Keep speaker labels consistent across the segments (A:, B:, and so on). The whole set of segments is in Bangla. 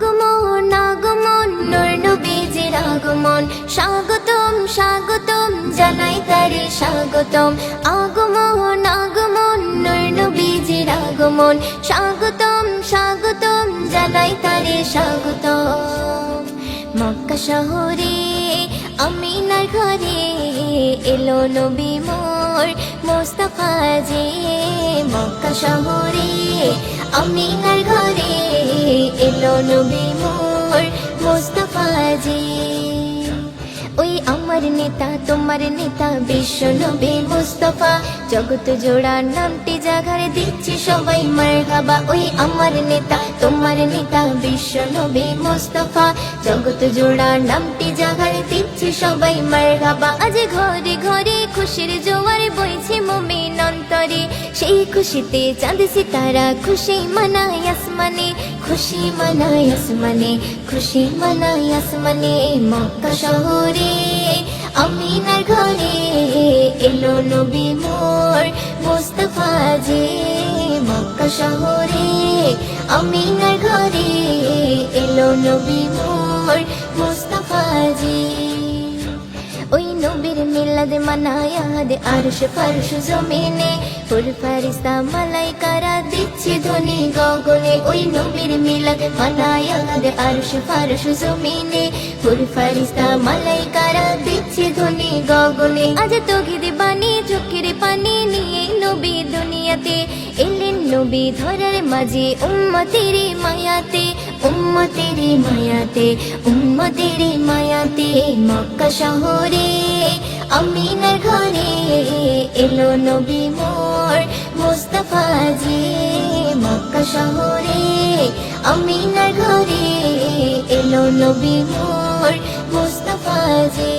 A: আগমন আগমন নূর নবীজির আগমন। স্বাগতম স্বাগতম, জানাই তারে স্বাগতম। আগমন আগমন নূর নবীজির আগমন। স্বাগতম স্বাগতম, জানাই তারে স্বাগতম। মক্কা শহরে, আমিনার ঘরে এলো নবী মোর মোস্তফা যে। মক্কা শহরে এলো নবী মোর আমার নেতা, তোমার নেতা, বিশ্ব নবী মুস্তফা। জগৎ জোড়া নামটি জাগারে দিচ্ছি সবাই মার খাবা ওই আমার নেতা, তোমার নেতা, বিশ্ব নবী মুস্তফা। জগৎ জোড়া নামটি জাগারে দিচ্ছি সবাই মার খাবা আজ ঘরে ঘরে খুশির জোয়ার বইছে মমিন অন্তরে সেই খুশিতে চাঁদ সিতারা খুশি মানায় আসমানে খুশি মানায় আসমানে খুশি মানায় আসমানে মক্কা শহরে আমিনার ঘরে এলো নবী মোর মুস্তফা যে মক্কা শহরে আমিনার ঘরে এলো নবী মোর মিলাদ মানায়াদ আরশ ফারশ জমিনে ফুল ফারিস্তা মালাইকারা দিচ্ছে ধ্বনি গগনে ওই নবীর মিলাদ মানায়াদ আরশ ফারশ জমিনে ফুল ফারিস্তা মালাইকারা দিচ্ছে ধ্বনি গগনে আজ তোগিদ বাণী চোখের পানি নিয়ে নবী দুনিয়াতে এলেন নবী ধরার মাঝে উম্মতের মায়াতে উম্মতের মায়াতে উম্মতের মায়াতে মক্কা শহরে আমিনার ঘরে এলো নবী মোর মুস্তফা জি। মক্কা শহরে আমিনার ঘরে এলো নবী মোর মুস্তফা জি।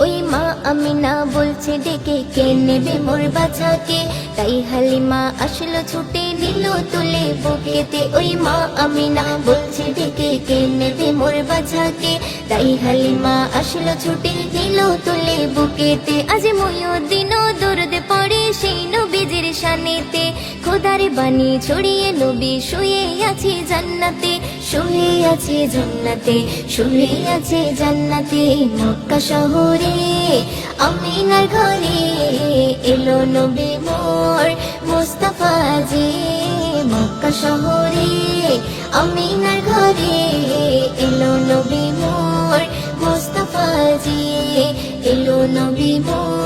A: ওই মা আমিনা বলছে ডেকে কে নেবে মোর বাচ্চাকে তাই হালিমা আসলো, ছুটে নিল তুলে বুকেতে। ওই মা আমিনা বলছে, ডেকে কে নেবে মোর বাচ্চাকে তাই হালিমা আসলো, ছুটে নিল তুলে বুকেতে। আজ ময়ূদিনও দরদে পড়ে সেই নবীজির শানেতে। খোদারে বাণী ছড়িয়ে নবী শুয়ে আছে জান্নাতে। শুয়ে আছে জান্নাতে, শুয়ে আছে জান্নাতে, মক্কা শহরে। আমিনার ঘরে এলো নবী মোর মুস্তফা যে মক্কা শহরে আমিনার ঘরে এলো নবী মোর মুস্তফা যে এলো নবী মোর